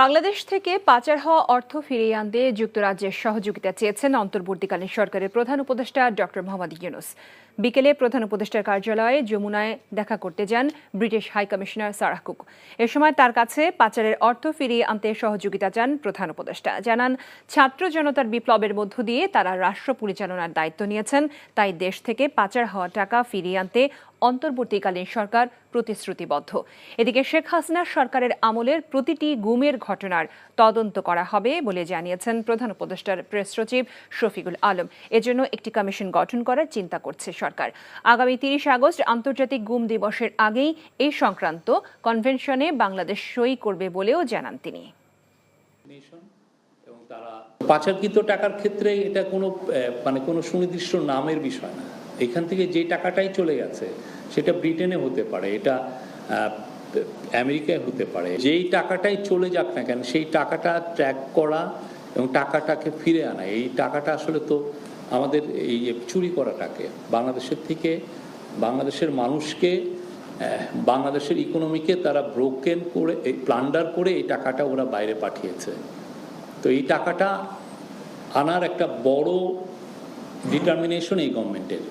বাংলাদেশ থেকে পাচার হওয়া অর্থ ফিরিয়ে আনতে যুক্তরাজ্যের সহযোগিতা চেয়েছেন অন্তর্বর্তীকালীন সরকারের প্রধান উপদেষ্টা ডক্টর মোহাম্মদ ইউনুস। বিকেলে প্রধান উপদেষ্টার কার্যালয়ে যমুনায় দেখা করতে যান British high commissioner Sarah Cook. এ সময় তার কাছে পাচারের অর্থ ফিরিয়ে আনতে সহযোগিতা চান প্রধান উপদেষ্টা। জানান, ছাত্র জনতার বিপ্লবের মধ্য দিয়ে তারা রাষ্ট্র পরিচালনার দায়িত্ব নিয়েছেন, তাই দেশ থেকে পাচার হওয়া টাকা ফিরিয়ে আনতে অন্তর্বর্তীকালীন সরকার প্রতিশ্রুতিবদ্ধ। এদিকে শেখ হাসিনা সরকারের আমলের প্রতিটি গুমের ঘটনার তদন্ত করা হবে বলে জানিয়েছেন প্রধান উপদেষ্টার প্রেস সচিব শফিকুল আলম। এজন্য একটি কমিশন গঠন করার চিন্তা করছে সরকার। আগামী তিরিশ আগস্ট আন্তর্জাতিক গুম দিবসের আগেই এই সংক্রান্ত কনভেনশনে বাংলাদেশ সই করবে বলেও জানান তিনি। পাচারকৃত টাকার ক্ষেত্রে এটা কোনো মানে কোনো সুনির্দিষ্ট নামের বিষয় না। এখান থেকে যে টাকাটাই চলে গেছে সেটা ব্রিটেনে হতে পারে, এটা আমেরিকায় হতে পারে। যেই টাকাটাই চলে যাক না কেন, সেই টাকাটা ট্র্যাক করা এবং টাকাটাকে ফিরে আনা, এই টাকাটা আসলে তো আমাদের এই চুরি করাটাকে, বাংলাদেশের থেকে, বাংলাদেশের মানুষকে বাংলাদেশের ইকোনমিকে তারা ব্রোকেন করে, এই প্লান্ডার করে এই টাকাটা ওরা বাইরে পাঠিয়েছে। তো এই টাকাটা আনার একটা বড় ডিটারমিনেশন এই গভর্নমেন্টের